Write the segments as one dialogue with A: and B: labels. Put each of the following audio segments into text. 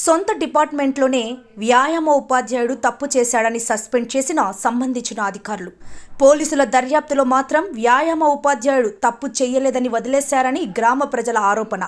A: సొంత డిపార్ట్మెంట్లోనే వ్యాయామ ఉపాధ్యాయుడు తప్పు చేశాడని సస్పెండ్ చేసిన సంబంధించిన అధికారులు. పోలీసుల దర్యాప్తులో మాత్రం వ్యాయామ ఉపాధ్యాయుడు తప్పు చేయలేదని వదిలేశారని గ్రామ ప్రజల ఆరోపణ.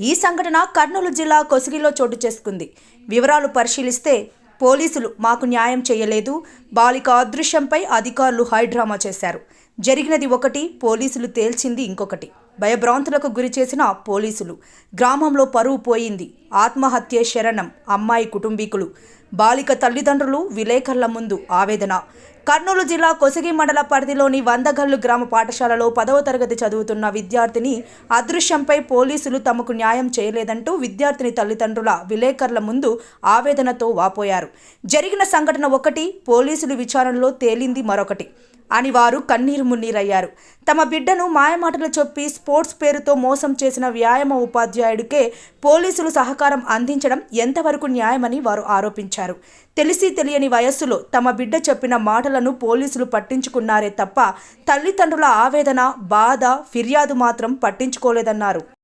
A: ఈ సంఘటన కర్నూలు జిల్లా కొసిగిలో చోటు చేసుకుంది. వివరాలు పరిశీలిస్తే పోలీసులు మాకు న్యాయం చేయలేదు బాలిక అదృశ్యంపై అధికారులు హైడ్రామా చేశారు. జరిగినది ఒకటి పోలీసులు తేల్చింది ఇంకొకటి. భయభ్రాంతులకు గురి చేసిన పోలీసులు. గ్రామంలో పరువు పోయింది. ఆత్మహత్య శరణం. అమ్మాయి కుటుంబీకులు. బాలిక తల్లిదండ్రులు విలేకరుల ముందు ఆవేదన. కర్నూలు జిల్లా కొసిగి మండల పరిధిలోని వందగల్లు గ్రామ పాఠశాలలో పదవ తరగతి చదువుతున్న విద్యార్థిని అదృశ్యంపై పోలీసులు తమకు న్యాయం చేయలేదంటూ విద్యార్థిని తల్లిదండ్రుల విలేకరుల ముందు ఆవేదనతో వాపోయారు. జరిగిన సంఘటన ఒకటి పోలీసులు విచారణలో తేలింది మరొకటి. అని వారు కన్నీరు మున్నీరయ్యారు. తమ బిడ్డను మాయమాటలు చెప్పి స్పోర్ట్స్ పేరుతో మోసం చేసిన వ్యాయామ ఉపాధ్యాయుడికే పోలీసులు సహకారం అందించడం ఎంతవరకు న్యాయమని వారు ఆరోపించారు. తెలిసి తెలియని వయస్సులో తమ బిడ్డ చెప్పిన మాటలను పోలీసులు పట్టించుకున్నారే తప్ప తల్లిదండ్రుల ఆవేదన బాధ ఫిర్యాదు మాత్రం పట్టించుకోలేదన్నారు.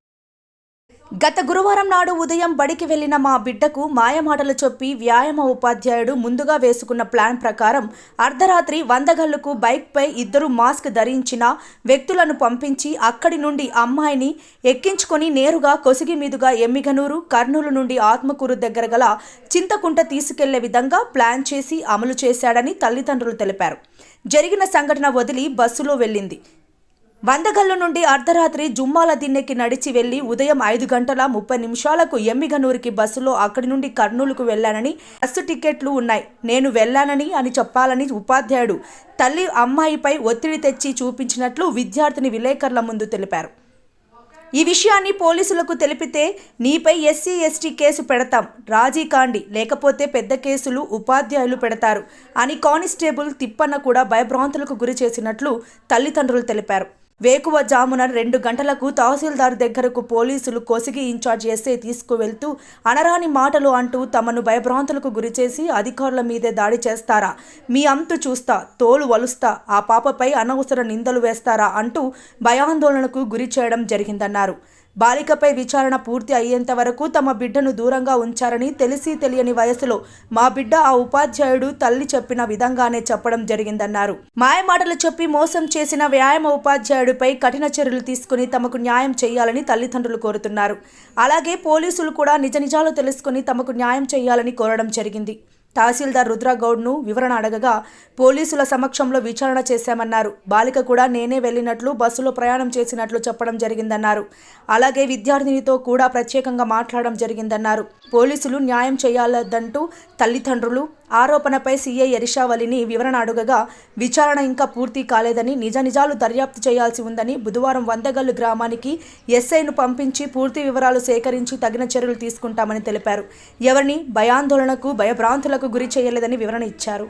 A: గత గురువారం నాడు ఉదయం బడికి వెళ్ళిన మా బిడ్డకు మాయమాటలు చెప్పి వ్యాయామ ఉపాధ్యాయుడు ముందుగా వేసుకున్న ప్లాన్ ప్రకారం అర్ధరాత్రి వందగల్లుకు బైక్పై ఇద్దరు మాస్క్ ధరించిన వ్యక్తులను పంపించి అక్కడి నుండి అమ్మాయిని ఎక్కించుకొని నేరుగా కొసిగి మీదుగా ఎమ్మిగనూరు కర్నూలు నుండి ఆత్మకూరు దగ్గర గల చింతకుంట తీసుకెళ్ళే విధంగా ప్లాన్ చేసి అమలు చేశాడని తల్లిదండ్రులు తెలిపారు. జరిగిన సంఘటన వదిలి బస్సులో వెళ్ళింది. వందగల్లు నుండి అర్ధరాత్రి జుమ్మాల దిన్నెకి నడిచి వెళ్ళి ఉదయం ఐదు గంటల ముప్పై నిమిషాలకు ఎమ్మిగనూరుకి బస్సులో అక్కడి నుండి కర్నూలుకు వెళ్ళానని బస్సు టికెట్లు ఉన్నాయి. నేను వెళ్ళానని అని చెప్పాలని ఉపాధ్యాయుడు తల్లి అమ్మాయిపై ఒత్తిడి తెచ్చి చూపించినట్లు విద్యార్థిని విలేకరుల ముందు తెలిపారు. ఈ విషయాన్ని పోలీసులకు తెలిపితే నీపై ఎస్సీ ఎస్టీ కేసు పెడతాం. రాజీ కాండి. లేకపోతే పెద్ద కేసులు ఉపాధ్యాయులు పెడతారు అని కానిస్టేబుల్ తిప్పన్న కూడా భయభ్రాంతులకు గురి చేసినట్లు తల్లిదండ్రులు తెలిపారు. వేకువ జామున రెండు గంటలకు తహసీల్దార్ దగ్గరకు పోలీసులు కొసిగి ఇన్ఛార్జ్ ఎస్ఐ తీసుకువెళ్తూ అనరాని మాటలు అంటూ తమను భయభ్రాంతులకు గురిచేసి అధికారుల మీదే దాడి చేస్తారా? మీ అంతు చూస్తా తోలు వలుస్తా ఆ పాపపై అనవసర నిందలు వేస్తారా? అంటూ భయాందోళనకు గురి చేయడం జరిగిందన్నారు. బాలికపై విచారణ పూర్తి అయ్యేంత వరకు తమ బిడ్డను దూరంగా ఉంచారని తెలిసి తెలియని వయసులో మా బిడ్డ ఆ ఉపాధ్యాయుడు తల్లి చెప్పిన విధంగానే చెప్పడం జరిగిందన్నారు. మాయమాటలు చెప్పి మోసం చేసిన వ్యాయామ ఉపాధ్యాయుడిపై కఠిన చర్యలు తీసుకుని తమకు న్యాయం చేయాలని తల్లిదండ్రులు కోరుతున్నారు. అలాగే పోలీసులు కూడా నిజ నిజాలు తెలుసుకుని తమకు న్యాయం చేయాలని కోరడం జరిగింది. తహసీల్దార్ రుద్రగౌడ్ను వివరణ అడగగా పోలీసుల సమక్షంలో విచారణ చేశామన్నారు. బాలిక కూడా నేనే వెళ్ళినట్లు బస్సులో ప్రయాణం చేసినట్లు చెప్పడం జరిగిందన్నారు. అలాగే విద్యార్థినితో కూడా ప్రత్యేకంగా మాట్లాడడం జరిగిందన్నారు. పోలీసులు న్యాయం చేయాలదంటూ తల్లిదండ్రులు ఆరోపణపై సీఐ ఎరిషావలిని వివరణ అడుగగా విచారణ ఇంకా పూర్తి కాలేదని నిజ నిజాలు దర్యాప్తు చేయాల్సి ఉందని బుధవారం వందగల్లు గ్రామానికి ఎస్ఐను పంపించి పూర్తి వివరాలు సేకరించి తగిన చర్యలు తీసుకుంటామని తెలిపారు. ఎవరిని భయాందోళనకు భయభ్రాంతులకు గురి చేయలేదని వివరణ ఇచ్చారు.